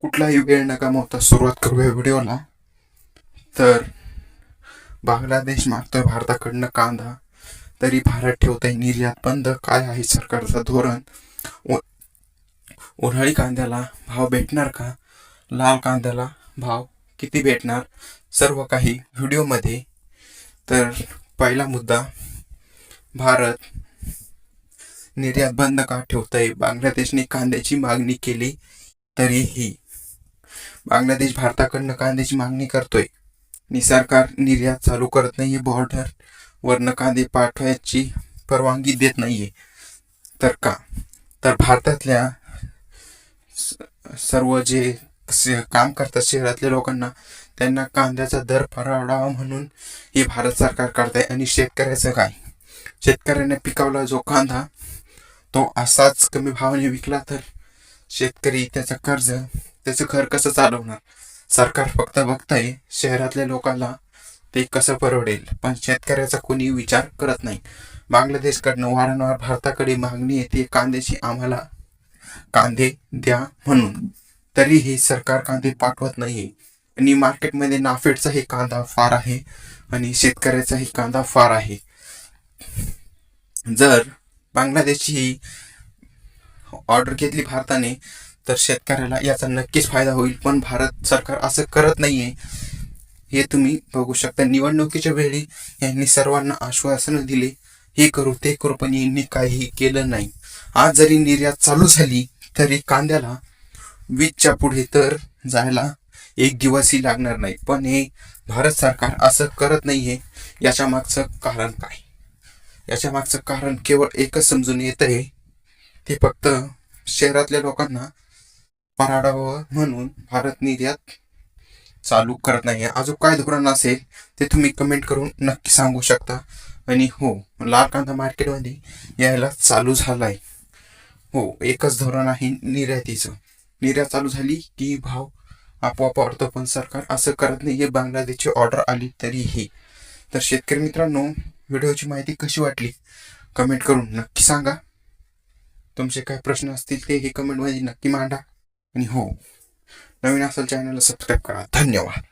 कुठलाही वेळ न सुरुवात करूया व्हिडिओला. तर बांगलादेश मागतोय भारताकडनं कांदा. तरी भारत ठेवतोय निर्यात बंद. काय आहे सरकारचं धोरण? उन्हाळी कांद्याला भाव भेटणार का? लाल कांद्याला भाव किती भेटणार? सर्व काही व्हिडिओमध्ये. तर पहिला मुद्दा भारत निर्यात बंद का ठेवतंय? बांगलादेशने कांद्याची मागणी केली तरीही. बांगलादेश भारताकडनं कांद्याची मागणी करतोय. आणि सरकार निर्यात चालू करत नाहीये बॉर्डर वरनं कांदे पाठवायची परवानगी देत नाहीये. तर का? तर भारतातल्या स- सर्व जे काम करतात शहरातल्या लोकांना त्यांना कांद्याचा दर परवडावा म्हणून हे भारत सरकार करत आहे आणि शेतकऱ्याचं काय? शेतकऱ्याने पिकवला जो कांदा तो असाच कमी भावाने विकला तर शेतकरी त्याचा कर्ज त्याचं घर कसं चालवणार? सरकार फक्त बघताय शहरातल्या लोकांना ते कसं परवडेल पण शेतकऱ्याचा कोणी विचार करत नाही. बांगलादेशकडनं वारंवार भारताकडे मागणी येते कांद्याची आम्हाला कांदे द्या म्हणून. तरीही सरकार कांदे पाठवत नाहीये. आणि मार्केटमध्ये नाफेडचाही कांदा फार आहे आणि शेतकऱ्याचाही कांदा फार आहे. जर बांगलादेशची ही ऑर्डर घेतली भारताने तर शेतकऱ्याला याचा नक्कीच फायदा होईल. पण भारत सरकार असं करत नाहीये. हे तुम्ही बघू शकता. निवडणुकीच्या वेळी यांनी सर्वांना आश्वासनं दिले. हे करू ते करू पण यांनी काहीही केलं नाही. आज जरी निर्यात चालू झाली तरी कांद्याला वीजच्या पुढे तर जायला एक दिवसही लागणार नाही. पण हे भारत सरकार असं करत नाहीये. याच्या मागचं कारण काय? याच्या मागचं कारण केवळ एकच समजून येत आहे ते फक्त शहरातल्या लोकांना पराडावं म्हणून भारत निर्यात चालू करत नाही आहे अजून काय धोरण असेल ते तुम्ही कमेंट करून नक्की सांगू शकता. आणि हो लाल कांदा मार्केटमध्ये यायला चालू झालाय. हो एकच धोरण आहे निर्यातीचं. निर्यात चालू झाली की भाव आपोआप वाढतो पण सरकार असं करत नाही आहे बांगलादेशची ऑर्डर आली तरीही तर शेतकरी मित्रांनो व्हिडिओची माहिती कशी वाटली? कमेंट करून नक्की सांगा. तुमचे काय प्रश्न असतील ते हे कमेंटमध्ये नक्की मांडा. आणि हो नवीन असेल चॅनलला सबस्क्राईब करा धन्यवाद